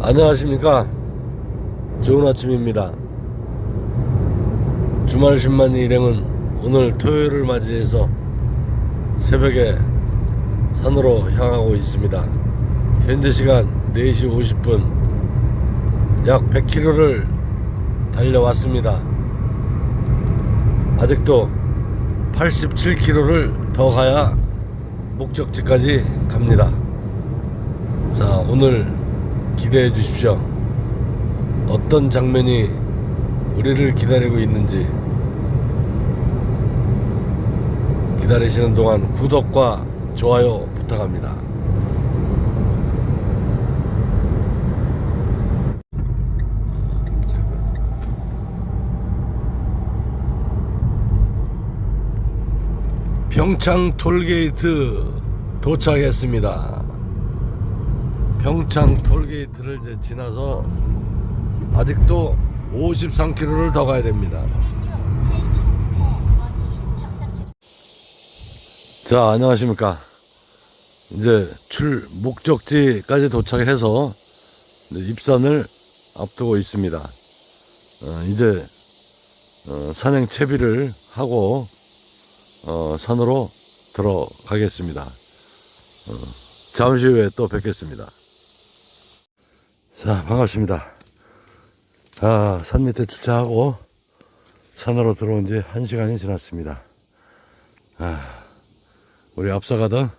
안녕하십니까? 좋은 아침입니다. 주말 10만 일행은 오늘 토요일을 맞이해서 새벽에 산으로 향하고 있습니다. 현재 시간 4시 50분. 약 100km를 달려왔습니다. 아직도 87km를 더 가야 목적지까지 갑니다 자 오늘 기대해 주십시오. 어떤 장면이 우리를 기다리고 있는지 기다리시는 동안 구독과 좋아요 부탁합니다. 평창 톨게이트 도착했습니다. 평창 톨게이트를 이제 지나서 아직도 53km를 더 가야 됩니다. 자, 안녕하십니까. 이제 출 목적지까지 도착해서 입산을 앞두고 있습니다. 어, 이제 어, 산행 채비를 하고 어, 산으로 들어가겠습니다. 어, 잠시 후에 또 뵙겠습니다. 자, 반갑습니다. 아, 산 밑에 주차하고 산으로 들어온 지한 시간이 지났습니다. 아, 우리 앞서가던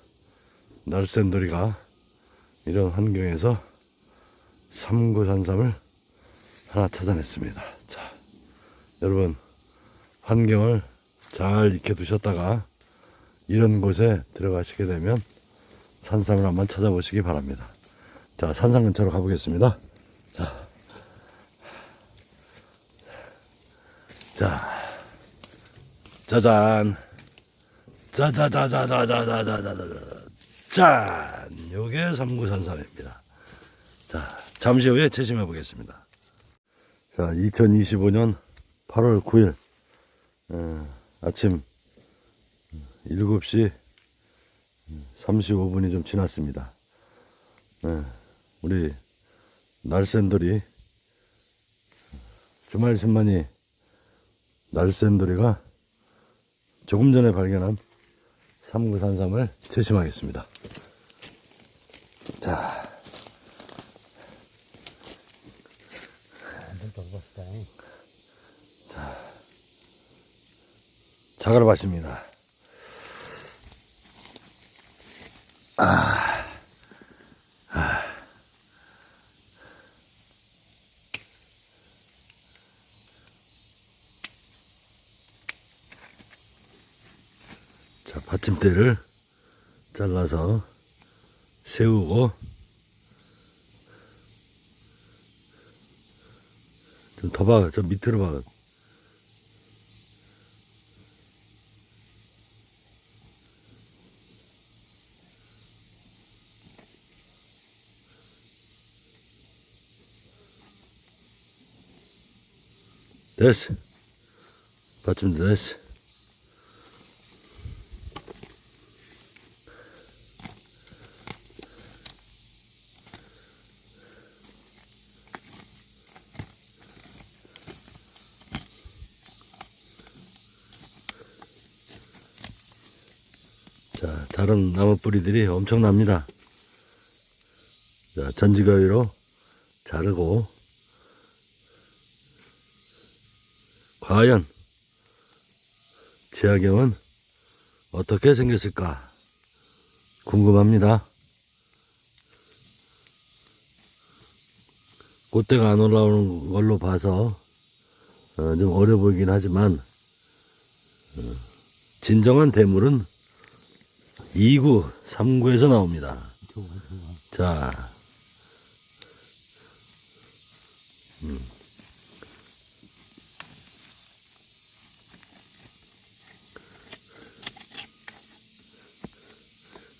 날쌘돌이가 이런 환경에서 삼구산삼을 하나 찾아냈습니다. 자, 여러분, 환경을 잘 익혀 두셨다가 이런 곳에 들어가시게 되면 산삼을 한번 찾아보시기 바랍니다. 자, 산상 근처로 가보겠습니다. 자, 자, 짜잔, 짜자자자자자자자자자, 짠, 요게 삼구산삼입니다. 자, 잠시 후에 채심해 보겠습니다. 자, 2025년 8월 9일 어, 아침 7시 35분이 좀 지났습니다. 네, 우리 날쌘돌이 주말 신만이 날쌘돌이가 조금 전에 발견한 삼구산삼을 채심하겠습니다. 자, 자가를 마십니다. 자, 받침대를 잘라서 세우고 좀더 봐, 좀 밑으로 봐. 됐어. 받침대 됐어. 자, 다른 나무 뿌리들이 엄청납니다. 자, 전지가위로 자르고, 과연, 지하경은 어떻게 생겼을까? 궁금합니다. 꽃대가 안 올라오는 걸로 봐서, 어, 좀 어려 보이긴 하지만, 어, 진정한 대물은 2구, 3구에서 나옵니다. 자. 음.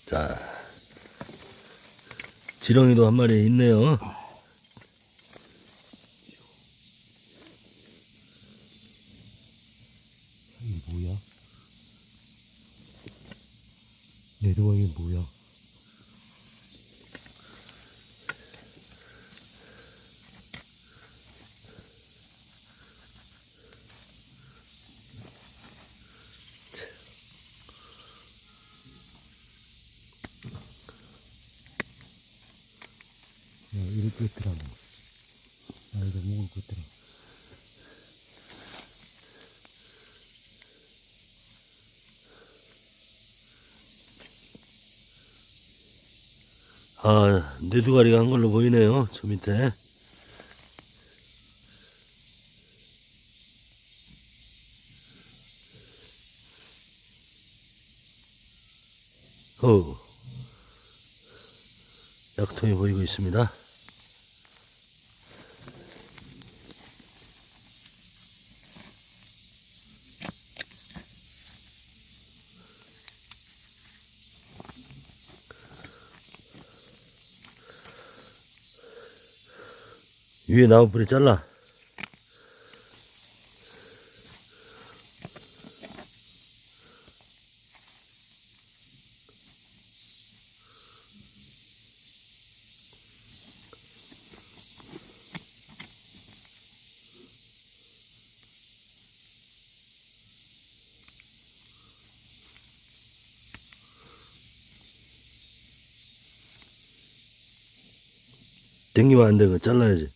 자. 지렁이도 한 마리 있네요. 이게 뭐야? 내려와 이게 뭐야? 끄더라고. 아이도 목을 끄더라. 아, 뇌두가리가 한 걸로 보이네요. 저 밑에. 어, 약통이 보이고 있습니다. 위에 나무 뿌리 잘라. 땡기면 안 되고 잘라야지.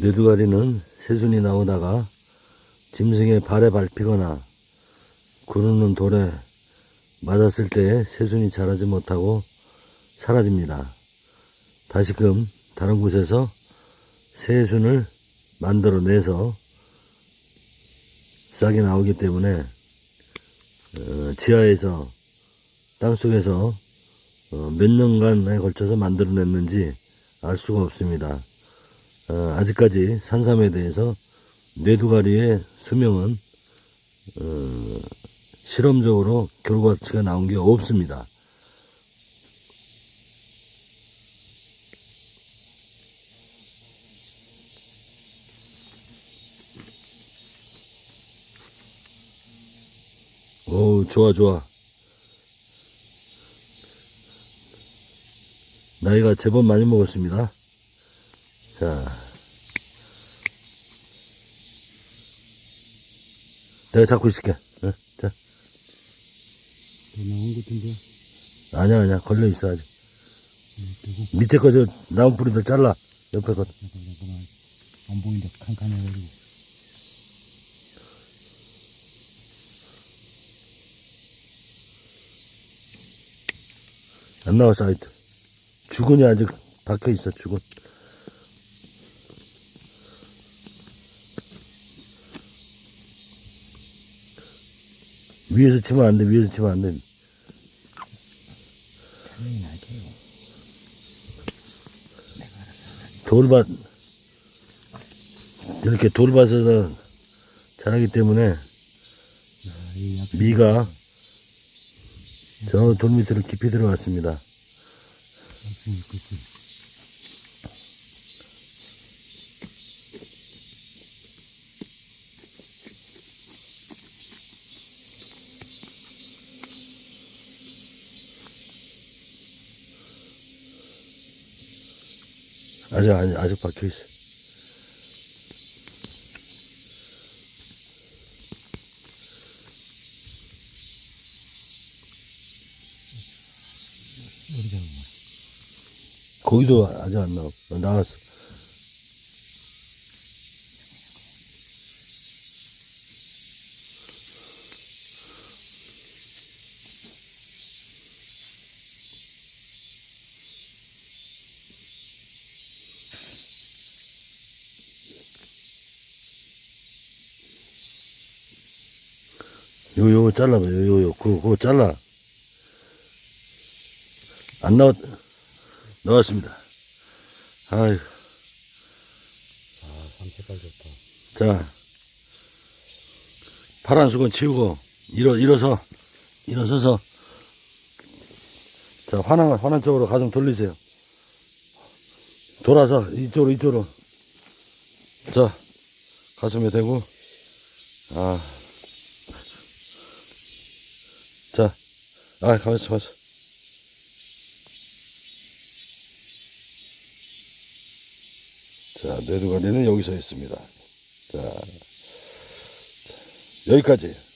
뇌두가리는 새순이 나오다가 짐승의 발에 밟히거나 구르는 돌에 맞았을 때 새순이 자라지 못하고 사라집니다. 다시금 다른 곳에서 새순을 만들어내서 싹이 나오기 때문에 어, 지하에서 땅속에서 어, 몇 년간에 걸쳐서 만들어냈는지 알 수가 없습니다. 어, 아직까지 산삼에 대해서 뇌두가리의 수명은 어, 실험적으로 결과치가 나온 게 없습니다. 오, 좋아, 좋아. 나이가 제법 많이 먹었습니다. 자. 내가 잡고 있을게. 어? 자. 더 나온 것 같은데. 아니야, 아니야. 걸려 있어, 아직. 음. 밑에 거, 저, 나무 뿌리들 잘라. 옆에 거. 잠깐. 안 보인다. 칸칸해가지고. 안 나와, 사이트. 죽은이 아직 박혀 있어, 죽은. 위에서 치면 안 돼, 위에서 치면 안 돼. 참여이 나세요. 내가 알아서. 돌밭, 이렇게 돌밭에서 자라기 때문에. 미가 저 돌 밑으로 깊이 들어갔습니다. 약속이 끝이. 아직, 아직, 아직 박혀 있어. 머리 잡은 거. 거기도 아직 안 나와. 어, 나왔어. 요, 요, 잘라봐. 요, 요, 요. 그거, 그거 잘라. 안 나왔, 나왔습니다. 아유, 아, 삼 색깔 좋다. 자. 파란 수건 치우고, 일어, 일어서, 일어서서. 자, 환한, 환한 쪽으로 가슴 돌리세요. 돌아서 이쪽으로 이쪽으로 자 가슴에 대고 아. 자, 아, 가만있어, 가만있어. 자, 뇌두가리는 여기서 했습니다. 자, 자, 여기까지.